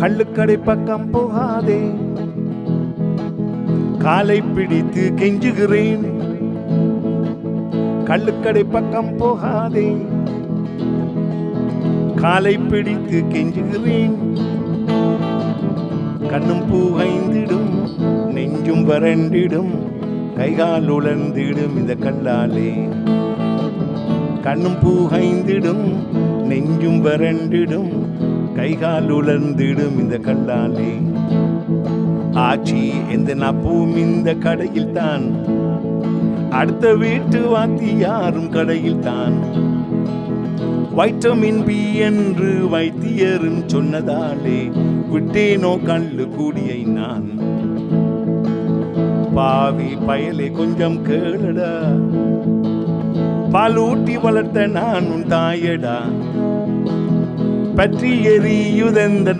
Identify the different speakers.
Speaker 1: கள்ளுக்கடை பக்கம் போகாதே. காலை பிடித்து கெஞ்சுகிறேன். கள்ளுக்கடை பக்கம் போகாதே. காலை பிடித்து கெஞ்சுகிறேன். கண்ணும் பூகைந்திடும் நெஞ்சும் வறண்டிடும் கைகால் உழந்திடும் இந்த கல்லாலே. கண்ணும் பூகைந்திடும் நெஞ்சும் வறண்டிடும் கைகால் உலர்ந்திடும் இந்த கல்லாலே ஆச்சி எந்த நப்பும் இந்த கடையில் தான் அடுத்த வீட்டு வாத்தி யாரும் கடையில் தான் வைட்டமின் பி என்று வைத்தியரும் சொன்னதாலே விட்டேனோ கல்லு கூடியை நான். பாவி பயலே கொஞ்சம் கேளுடா. பாலூட்டி வளர்த்த நான் உன் தாயடா. பற்றி எரியுதந்தன்